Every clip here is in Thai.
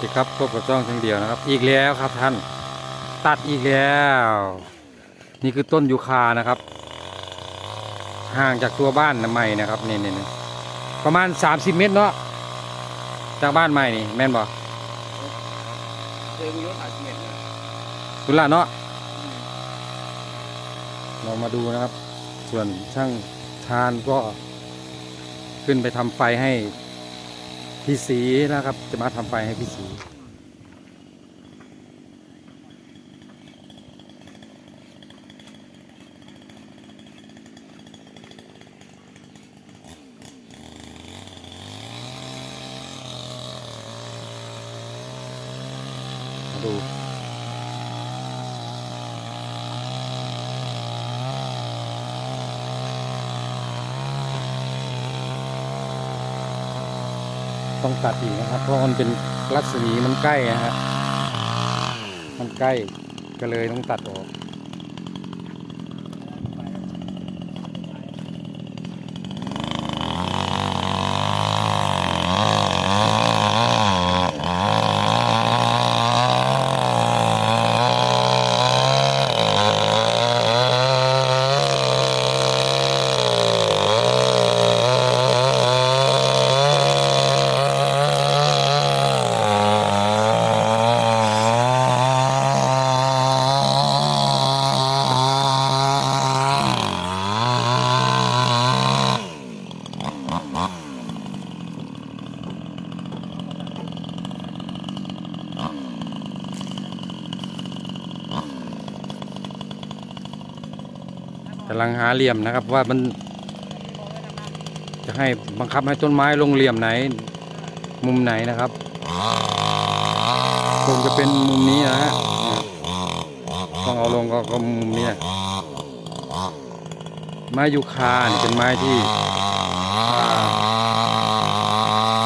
ดีครับพบกับจ้องทั้งเดียวนะครับ อีกแล้วครับท่าน ตัดอีกแล้ว นี่คือต้นยูคานะครับ ห่างจากตัวบ้านใหม่นะครับนี่นี่ประมาณ 30 เมตรเนาะจากบ้านใหม่นี่แม่นบ่เคยมีรถหลายสิบเมตรนะคุณล่ะเนาะเรามาดูนะครับ ส่วนช่างชาญก็ขึ้นไปทำไฟให้ พี่สีนะครับ จะมาทำไฟให้พี่สีดู ต้องตัดอีกนะครับ เพราะมันเป็นรัศมีมันใกล้นะฮะมันใกล้ก็เลยต้องตัดออก ลังหาเหลี่ยมนะครับ ว่ามัน จะให้บังคับให้ต้นไม้ลงเหลี่ยมไหน มุมไหนนะครับคงจะเป็นมุมนี้นะฮะต้องเอาลงก็ก็มุมนี้ไม้ยูคาเป็นไม้ที่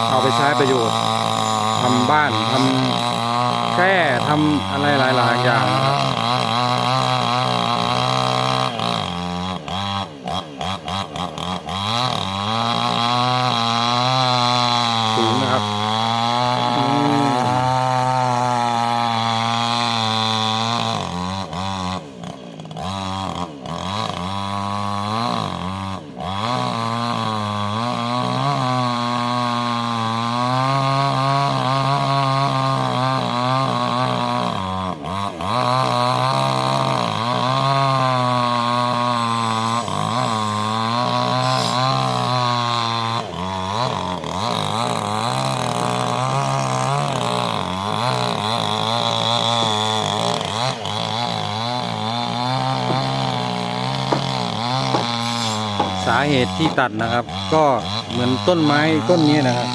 เอาไปใช้ประโยชน์ทำบ้านทำแค่ทำอะไรหลาย ๆ อย่างนะครับ สูงนะครับอืมสาเหตุที่ตัดนะครับ ก็เหมือนต้นไม้ต้นนี้นะครับ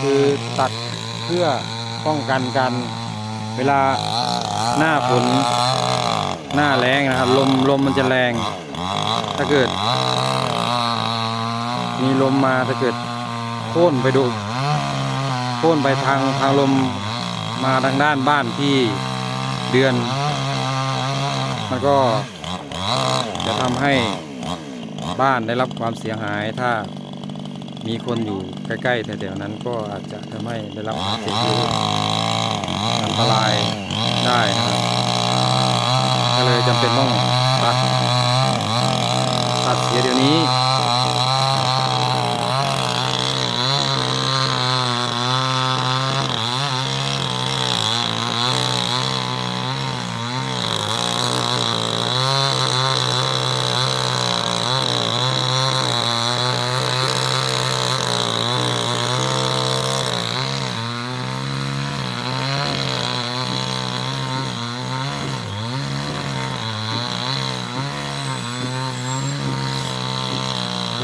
คือตัดเพื่อป้องกันการเวลาหน้าฝนหน้าแรงนะครับ ลมลมมันจะแรง ถ้าเกิด มีลมมาถ้าเกิดโค่นไปดูโค่นไปทางทางลมมาทางด้านบ้านที่เดือน มันก็ ทำให้บ้านได้รับความเสียหายถ้ามีคนอยู่ใกล้ๆแถวๆนั้นก็อาจจะทำให้ได้รับความเสียหายอันตรายได้นะครับก็เลยจำเป็นต้องตัดตัดเสียเดี๋ยวนี้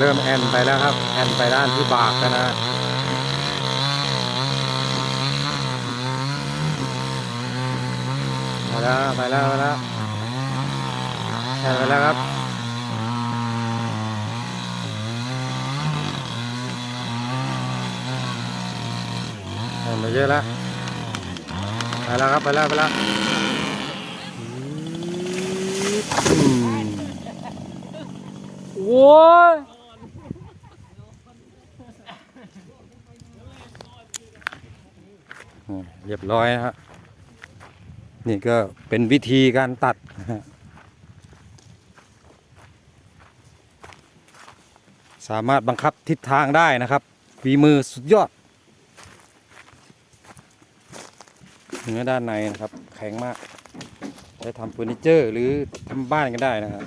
เริ่มแอนไปแล้วครับ แอนไปด้านที่บากแล้วนะไปแล้วไปแล้วไปแล้วแอนไปแล้วครับแอนไปเยอะแล้วไปแล้วครับไปแล้วไปแล้วโว้ย อืม เรียบร้อยนะฮะนี่ก็เป็นวิธีการตัดสามารถบังคับทิศทางได้นะครับฝีมือสุดยอดเนื้อด้านในนะครับ แข็งมากใช้ทำเฟอร์นิเจอร์ หรือทำบ้านก็ได้นะครับ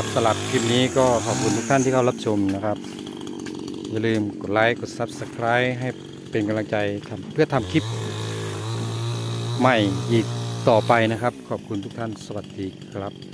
ครับสำหรับคลิปนี้ก็ขอบคุณทุกท่านที่เข้ารับชมนะครับ อย่าลืมกดไลค์กด Subscribe ให้เป็นกำลังใจทำเพื่อทำคลิปใหม่อีกต่อไปนะครับ ขอบคุณทุกท่านสวัสดีครับ